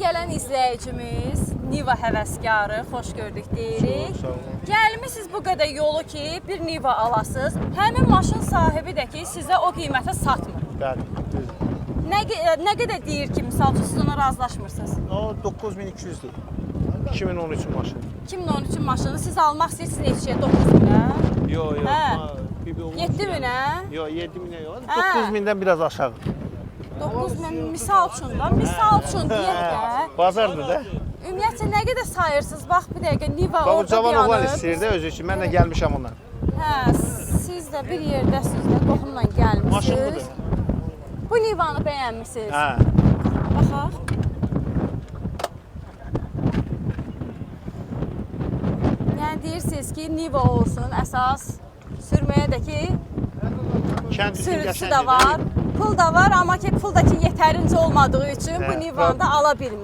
Gələn izləyicimiz Niva həvəskarı, xoş gördük deyirik. Gəlmisiniz bu qədər yolu ki, bir Niva alasınız. Həmin maşın sahibi də ki, sizə o qiymətə satmır. Bəli. düzdür. Nə qe- nə qədər deyir ki, misal üçün siz ona razılaşmırsınız? O 9200-dür. 2013 maşın. 2013 maşını siz almaq istəyirsiniz neçəyə? 9000-ə? Yo yo. Hə. ma- bir- bir olmuş 7000-ə? Yo 7000'e yok. Hə. 9000'den biraz aşağı. 9000 misal üçün da, misal üçün deyək də. Bazardır da. Ümumiyyətlə nə qədər sayırsınız? Bax bir dəqiqə Niva bu orada cavan oğlan dayanıb. istəyir də özü üçün. Mən də gəlmişəm ondan. Hə, siz də bir yerdəsiniz də qohumla gəlmisiniz. Maşın budur. Bu Nivanı bəyənmisiniz? Hə. Baxaq. Yəni deyirsiniz ki, Niva olsun, əsas sürməyə də ki, Kənd üçün sürücüsü qəşəngdir də var, pul da var, amma ki pul da ki yetərincə olmadığı üçün bu Nivanı da ala bilmirsiniz.